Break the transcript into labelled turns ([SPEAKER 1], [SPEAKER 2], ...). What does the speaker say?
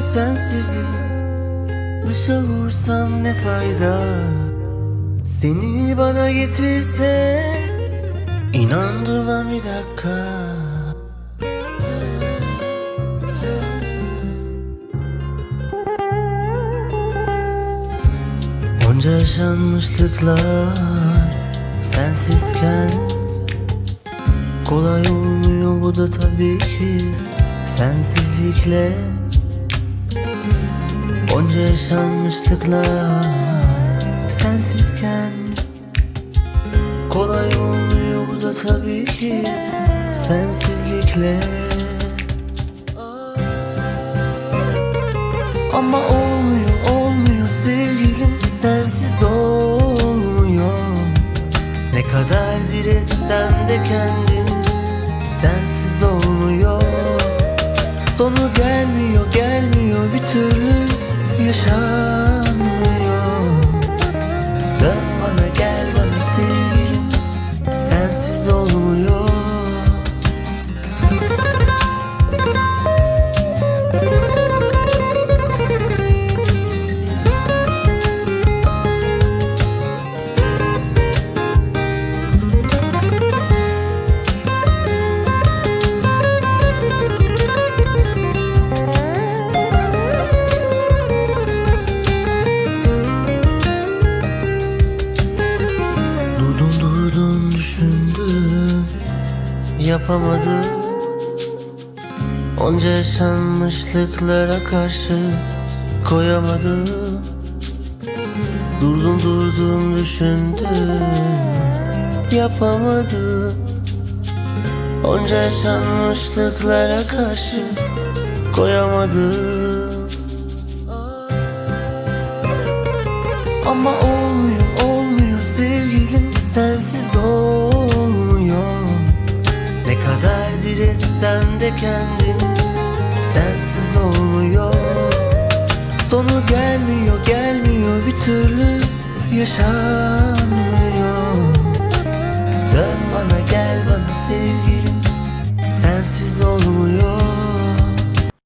[SPEAKER 1] sensizlik. Dışa vursam ne fayda? Seni bana getirse İnan durmam bir dakika. Onca yaşanmışlıklar Sensizken Kolay olmuyor bu da tabii ki. Sensizlikle Onca yaşanmışlıklar Sensizken Kolay olmuyor bu da tabii ki Sensizlikle. Ama olmuyor olmuyor sevgilim Sensiz olmuyor. Ne kadar diretsem de kendimi Sensiz olmuyor. Sonu gelmiyor yaşanmıyor Yapamadım Onca yaşanmışlıklara karşı koyamadım Durdum durdum düşündüm Yapamadım Onca yaşanmışlıklara karşı koyamadım Ama olmuyor olmuyor sevgilim sensiz olmuyor Ne kadar diretsem de kendimi sensiz olmuyor. Sonu gelmiyor gelmiyor bir türlü yaşanmıyor. Dön bana gel bana sevgilim sensiz olmuyor